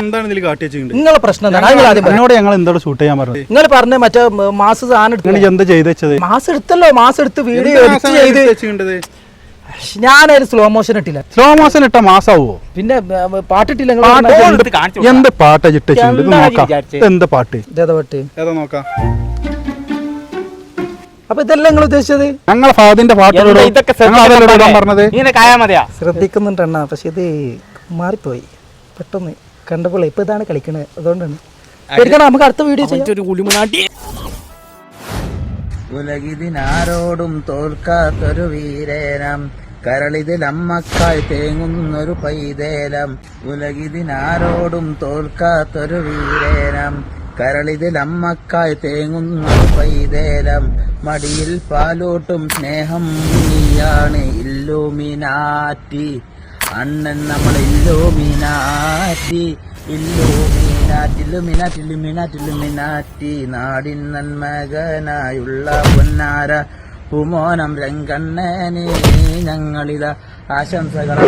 എന്താണ് ഇതിൽ നിങ്ങളെ പ്രശ്നം എന്താണ്? എന്നോട് ഞങ്ങൾ എന്താണ് ഷൂട്ട് ചെയ്യാൻ പറഞ്ഞത്? നിങ്ങൾ പറഞ്ഞ മറ്റേ മാസ് സാധനം എടുത്ത് എന്താ ചെയ്ത് വെച്ചത്? മാസം എടുത്തല്ലോ മാസ് എടുത്ത് വീഡിയോ എഡിറ്റ് ചെയ്ത്. വെച്ചിട്ടുണ്ടത് ഞാനതിൽ സ്ലോ മോഷൻ ഇട്ടില്ല. സ്ലോ മോഷൻ ഇട്ട മാസാവോ? പിന്നെ പാട്ടിട്ടില്ല എന്ത് പാട്ടാ ചിട്ടിട്ടുണ്ട്? എന്ത് പാട്ട്? പാട്ട്? ഏതാ നോക്കാം. അപ്പൊ ഇതല്ല നിങ്ങൾ ഉദ്ദേശിച്ചത്? ഞങ്ങളെ ഫാദിന്റെ പാട്ട് എന്താ ഇതൊക്കെ ഇടാൻ പറഞ്ഞത്? ശ്രദ്ധിക്കുന്നുണ്ടെണ്ണ പക്ഷെ ഇത് മാറിപ്പോയി. പെട്ടെന്ന് കണ്ടപ്പോൾ ഇപ്പൊ ഇതാണ് കളിക്കണത് അതുകൊണ്ടാണ്. നമുക്ക് അടുത്ത വീഡിയോ ചെയ്യാം. ഉലകിതിനാരോടും തോൽക്കാത്തൊരു വീരേനം. കരളിതിൽ അമ്മക്കായി തേങ്ങുന്നൊരു പൈതേലം. ഉലകിതിനാരോടും തോൽക്കാത്തൊരു വീരേനം. കരളിതിൽ അമ്മക്കായി തേങ്ങുന്നൊരു പൈതേലം. മടിയിൽ പാലോട്ടും സ്നേഹം നീയാണ് ഇല്ലുമിനാറ്റി. അണ്ണൻ നമ്മൾ illuminati illuminati illuminati illuminati illuminati. നാടിൻ നന്മകനായുള്ള പൊന്നാര കുമോനം രംഗണ്ണനെ ഞങ്ങളിത ആശംസകൾ